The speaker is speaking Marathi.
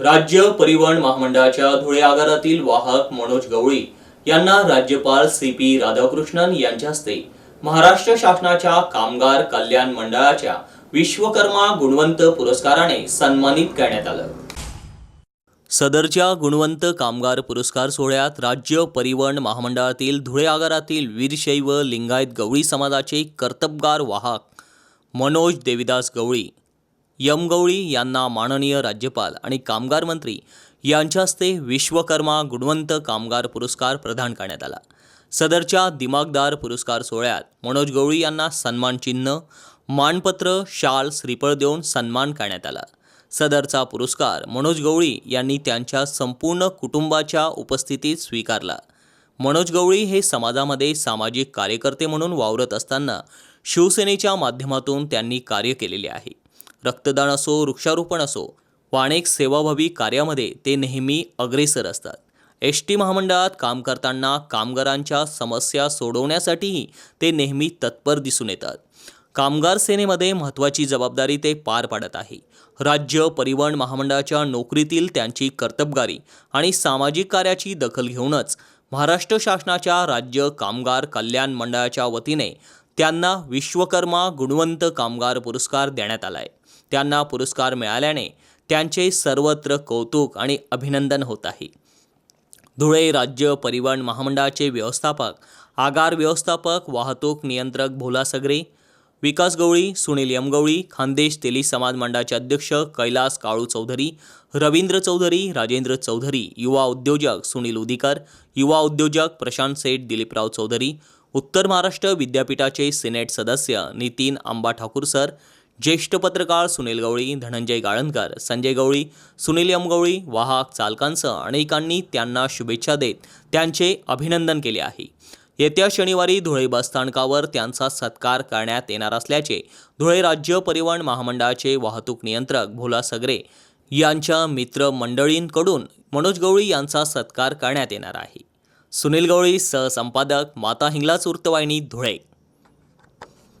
राज्य परिवहन महामंडळाच्या धुळे आगारातील वाहक मनोज गवळी यांना राज्यपाल सी पी राधाकृष्णन यांच्या हस्ते महाराष्ट्र शासनाच्या कामगार कल्याण मंडळाच्या विश्वकर्मा गुणवंत पुरस्काराने सन्मानित करण्यात आलं. सदरच्या गुणवंत कामगार पुरस्कार सोहळ्यात राज्य परिवहन महामंडळातील धुळे आगारातील वीरशैव लिंगायत गवळी समाजाचे कर्तबगार वाहक मनोज देविदास गवळी यम गवळी यांना माननीय राज्यपाल आणि कामगार मंत्री यांच्या हस्ते विश्वकर्मा गुणवंत कामगार पुरस्कार प्रदान करण्यात आला. सदरच्या दिमागदार पुरस्कार सोहळ्यात मनोज गवळी यांना सन्मान चिन्ह मानपत्र शाल श्रीफळ देऊन सन्मान करण्यात आला. सदरचा पुरस्कार मनोज गवळी यांनी त्यांच्या संपूर्ण कुटुंबाच्या उपस्थितीत स्वीकारला. मनोज गवळी हे समाजामध्ये सामाजिक कार्यकर्ते म्हणून वावरत असताना शिवसेनेच्या माध्यमातून त्यांनी कार्य केलेले आहे. रक्तदान असो वृक्षारोपण असो व अनेक सेवाभावी कार्यामध्ये ते नेहमी अग्रेसर असतात. एस टी महामंडळात काम करताना कामगारांच्या समस्या सोडवण्यासाठीही ते नेहमी तत्पर दिसून येतात. कामगार सेनेमध्ये महत्त्वाची जबाबदारी ते पार पाडत आहे. राज्य परिवहन महामंडळाच्या नोकरीतील त्यांची कर्तबगारी आणि सामाजिक कार्याची दखल घेऊनच महाराष्ट्र शासनाच्या राज्य कामगार कल्याण मंडळाच्या वतीने त्यांना विश्वकर्मा गुणवंत कामगार पुरस्कार देण्यात आला आहे त्यांना पुरस्कार मिळाल्याने त्यांचे सर्वत्र कौतुक आणि अभिनंदन होत आहे. धुळे राज्य परिवहन महामंडळाचे व्यवस्थापक आगार व्यवस्थापक वाहतूक नियंत्रक भोला सगरे विकास गवळी सुनील यमगवळी खानदेश तेली समाज मंडळाचे अध्यक्ष कैलास काळू चौधरी रवींद्र चौधरी राजेंद्र चौधरी युवा उद्योजक सुनील उदिकर युवा उद्योजक प्रशांत सेठ दिलीपराव चौधरी उत्तर महाराष्ट्र विद्यापीठाचे सिनेट सदस्य नितीन आंबा ठाकूर सर ज्येष्ठ पत्रकार सुनील गवळी धनंजय गाळणकर संजय गवळी सुनील यमगवळी वाहक चालकांसह अनेकांनी त्यांना शुभेच्छा देत त्यांचे अभिनंदन केले आहे. येत्या शनिवारी धुळे बसस्थानकावर त्यांचा सत्कार करण्यात येणार असल्याचे धुळे राज्य परिवहन महामंडळाचे वाहतूक नियंत्रक भोला सगरे यांच्या मित्रमंडळींकडून मनोज गवळी यांचा सत्कार करण्यात येणार आहे. सुनील गवळी सहसंपादक माता हिंगलाज वृत्तवाहिनी धुळे.